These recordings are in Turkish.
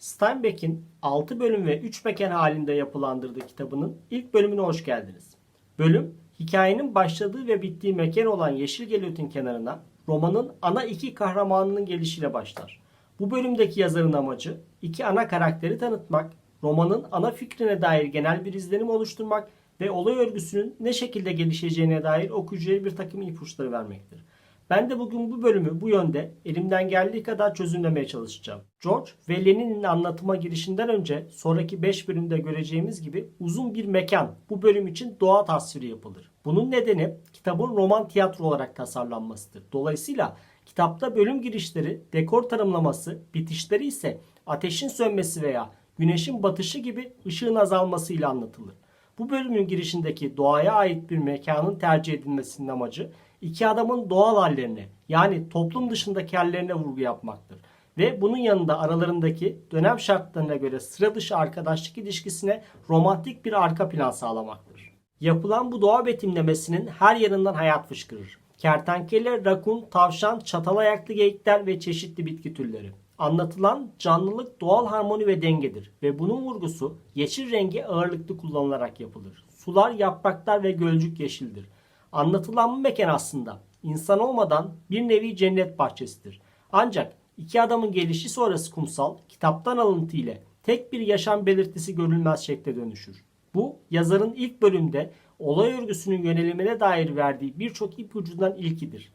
Steinbeck'in 6 bölüm ve 3 mekan halinde yapılandırdığı kitabının ilk bölümüne hoş geldiniz. Bölüm, hikayenin başladığı ve bittiği mekan olan Yeşil Gelut'un kenarına romanın ana iki kahramanının gelişiyle başlar. Bu bölümdeki yazarın amacı iki ana karakteri tanıtmak, romanın ana fikrine dair genel bir izlenim oluşturmak ve olay örgüsünün ne şekilde gelişeceğine dair okuyucuya bir takım ipuçları vermektir. Ben de bugün bu bölümü bu yönde elimden geldiği kadar çözümlemeye çalışacağım. George ve Lenin'in anlatıma girişinden önce sonraki 5 bölümde göreceğimiz gibi uzun bir mekan bu bölüm için doğa tasviri yapılır. Bunun nedeni kitabın roman tiyatro olarak tasarlanmasıdır. Dolayısıyla kitapta bölüm girişleri, dekor tanımlaması, bitişleri ise ateşin sönmesi veya güneşin batışı gibi ışığın azalmasıyla anlatılır. Bu bölümün girişindeki doğaya ait bir mekanın tercih edilmesinin amacı iki adamın doğal hallerine yani toplum dışındaki hallerine vurgu yapmaktır. Ve bunun yanında aralarındaki dönem şartlarına göre sıra dışı arkadaşlık ilişkisine romantik bir arka plan sağlamaktır. Yapılan bu doğa betimlemesinin her yanından hayat fışkırır. Kertenkele, rakun, tavşan, çatal ayaklı geyikler ve çeşitli bitki türleri. Anlatılan canlılık doğal harmoni ve dengedir ve bunun vurgusu yeşil rengi ağırlıklı kullanılarak yapılır. Sular, yapraklar ve gölcük yeşildir. Anlatılan bu mekan aslında insan olmadan bir nevi cennet bahçesidir. Ancak iki adamın gelişi sonrası kumsal kitaptan alıntı ile tek bir yaşam belirtisi görülmez şekle dönüşür. Bu yazarın ilk bölümde olay örgüsünün yönelimine dair verdiği birçok ipucundan ilkidir.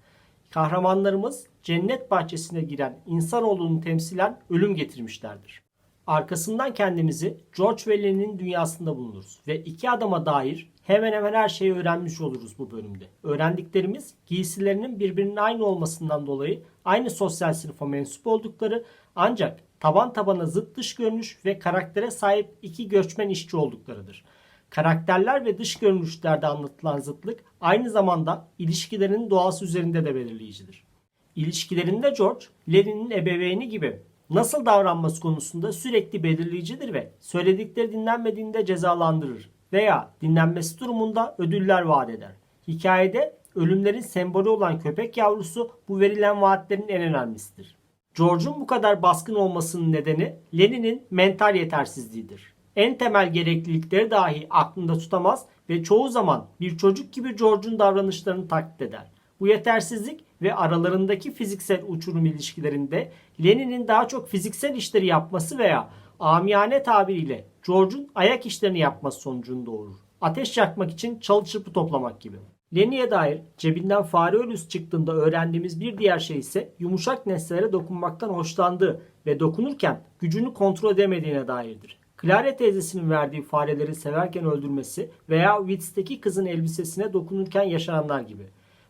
Kahramanlarımız cennet bahçesine giren insanoğlunu temsilen ölüm getirmişlerdir. Arkasından kendimizi George Lenin'in dünyasında buluruz ve iki adama dair hemen hemen her şeyi öğrenmiş oluruz bu bölümde. Öğrendiklerimiz giysilerinin birbirinin aynı olmasından dolayı aynı sosyal sınıfa mensup oldukları ancak taban tabana zıt dış görünüş ve karaktere sahip iki göçmen işçi olduklarıdır. Karakterler ve dış görünüşlerde anlatılan zıtlık aynı zamanda ilişkilerin doğası üzerinde de belirleyicidir. İlişkilerinde George, Lenin'in ebeveyni gibi nasıl davranması konusunda sürekli belirleyicidir ve söyledikleri dinlenmediğinde cezalandırır veya dinlenmesi durumunda ödüller vaat eder. Hikayede ölümlerin sembolü olan köpek yavrusu bu verilen vaatlerin en önemlisidir. George'un bu kadar baskın olmasının nedeni Lenin'in mental yetersizliğidir. En temel gereklilikleri dahi aklında tutamaz ve çoğu zaman bir çocuk gibi George'un davranışlarını taklit eder. Bu yetersizlik ve aralarındaki fiziksel uçurum ilişkilerinde Lenin'in daha çok fiziksel işleri yapması veya amiyane tabiriyle George'un ayak işlerini yapması sonucunu doğurur. Ateş yakmak için çalı çırpı toplamak gibi. Lenin'e dair cebinden fare ölüsü çıktığında öğrendiğimiz bir diğer şey ise yumuşak nesnelere dokunmaktan hoşlandığı ve dokunurken gücünü kontrol edemediğine dairdir. Clara teyzesinin verdiği fareleri severken öldürmesi veya Witz'teki kızın elbisesine dokunurken yaşananlar gibi.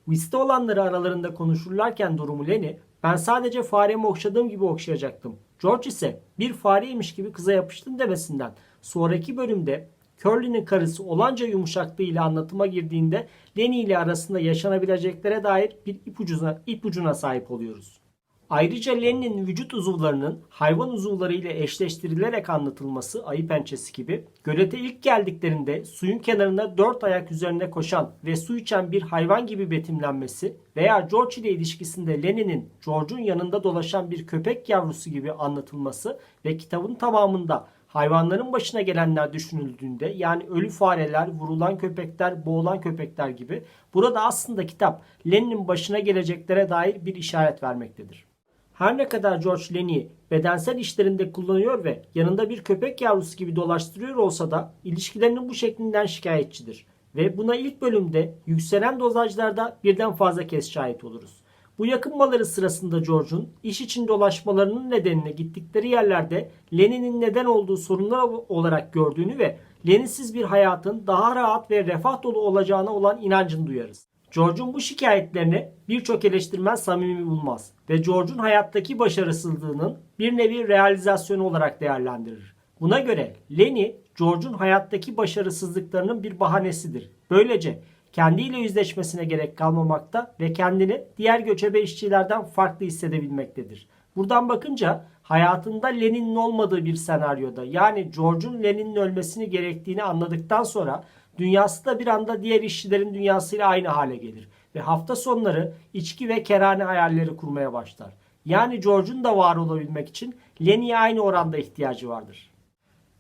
Witz'te olanları aralarında konuşurlarken durumu Lenny, ben sadece faremi okşadığım gibi okşayacaktım. George ise bir fareymiş gibi kıza yapıştın demesinden sonraki bölümde Curly'nin karısı olanca yumuşaklığıyla anlatıma girdiğinde Lenny ile arasında yaşanabileceklere dair bir ipucuna, ipucuna sahip oluyoruz. Ayrıca Lenin'in vücut uzuvlarının hayvan uzuvları ile eşleştirilerek anlatılması ayı pençesi gibi gölete ilk geldiklerinde suyun kenarında dört ayak üzerine koşan ve su içen bir hayvan gibi betimlenmesi veya George ile ilişkisinde Lenin'in George'un yanında dolaşan bir köpek yavrusu gibi anlatılması ve kitabın tamamında hayvanların başına gelenler düşünüldüğünde yani ölü fareler, vurulan köpekler, boğulan köpekler gibi burada aslında kitap Lenin'in başına geleceklere dair bir işaret vermektedir. Her ne kadar George Lenny'i bedensel işlerinde kullanıyor ve yanında bir köpek yavrusu gibi dolaştırıyor olsa da ilişkilerinin bu şeklinden şikayetçidir. Ve buna ilk bölümde yükselen dozajlarda birden fazla kez şahit oluruz. Bu yakınmaları sırasında George'un iş için dolaşmalarının nedenine gittikleri yerlerde Lenin'in neden olduğu sorunlar olarak gördüğünü ve Lenin'siz bir hayatın daha rahat ve refah dolu olacağına olan inancını duyarız. George'un bu şikayetlerini birçok eleştirmen samimi bulmaz ve George'un hayattaki başarısızlığının bir nevi realizasyonu olarak değerlendirir. Buna göre Lenny, George'un hayattaki başarısızlıklarının bir bahanesidir. Böylece kendiyle yüzleşmesine gerek kalmamakta ve kendini diğer göçebe işçilerden farklı hissedebilmektedir. Buradan bakınca hayatında Lenin'in olmadığı bir senaryoda yani George'un Lenin'in ölmesini gerektiğini anladıktan sonra dünyası da bir anda diğer işçilerin dünyasıyla aynı hale gelir ve hafta sonları içki ve kerane hayalleri kurmaya başlar. yani George'un da var olabilmek için Lenny'e aynı oranda ihtiyacı vardır.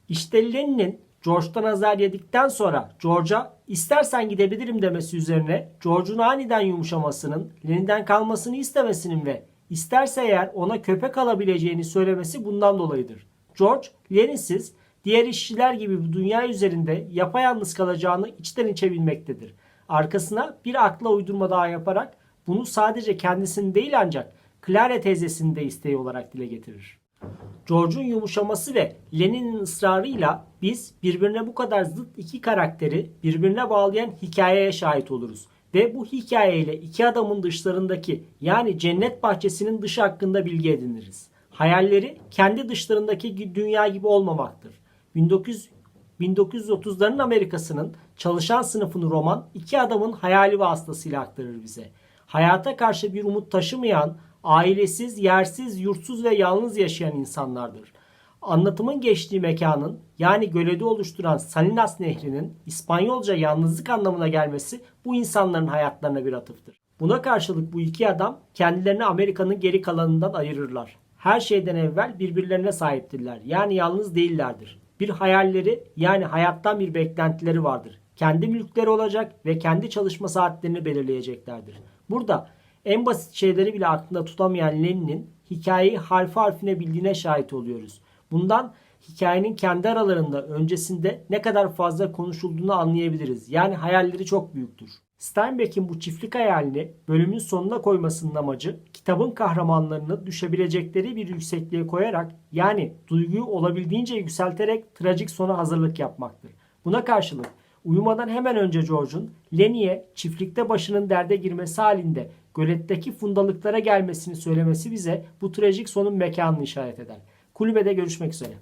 İşte Lenny'nin George'dan azar yedikten sonra George'a istersen gidebilirim demesi üzerine George'un aniden yumuşamasının, Lenny'den kalmasını istemesinin ve isterse eğer ona köpek alabileceğini söylemesi bundan dolayıdır. George, Lenny'siz diğer işçiler gibi bu dünya üzerinde yapayalnız kalacağını içten içe bilmektedir. Arkasına bir akla uydurma daha yaparak bunu sadece kendisinin değil ancak Clara teyzesinin de isteği olarak dile getirir. George'un yumuşaması ve Lenin'in ısrarıyla biz birbirine bu kadar zıt iki karakteri birbirine bağlayan hikayeye şahit oluruz. Ve bu hikayeyle iki adamın dışlarındaki yani cennet bahçesinin dışı hakkında bilgi ediniriz. Hayalleri kendi dışlarındaki dünya gibi olmamaktır. 1900 1930'ların Amerika'sının çalışan sınıfını roman iki adamın hayali vasıtasıyla aktarır bize. Hayata karşı bir umut taşımayan, ailesiz, yersiz, yurtsuz ve yalnız yaşayan insanlardır. Anlatımın geçtiği mekanın yani gölede oluşturan Salinas Nehri'nin İspanyolca yalnızlık anlamına gelmesi bu insanların hayatlarına bir atıftır. Buna karşılık bu iki adam kendilerini Amerika'nın geri kalanından ayırırlar. Her şeyden evvel birbirlerine sahiptirler. Yani yalnız değillerdir. Bir hayalleri yani hayattan bir beklentileri vardır. Kendi mülkleri olacak ve kendi çalışma saatlerini belirleyeceklerdir. Burada en basit şeyleri bile aklında tutamayan Lenin'in hikayeyi harfi harfine bildiğine şahit oluyoruz. Bundan hikayenin kendi aralarında öncesinde ne kadar fazla konuşulduğunu anlayabiliriz. Yani hayalleri çok büyüktür. Steinbeck'in bu çiftlik hayalini bölümün sonuna koymasının amacı kitabın kahramanlarını düşebilecekleri bir yüksekliğe koyarak yani duyguyu olabildiğince yükselterek trajik sona hazırlık yapmaktır. Buna karşılık uyumadan hemen önce George'un Lenny'e çiftlikte başının derde girmesi halinde göletteki fundalıklara gelmesini söylemesi bize bu trajik sonun mekanını işaret eder. Kulübede görüşmek üzere.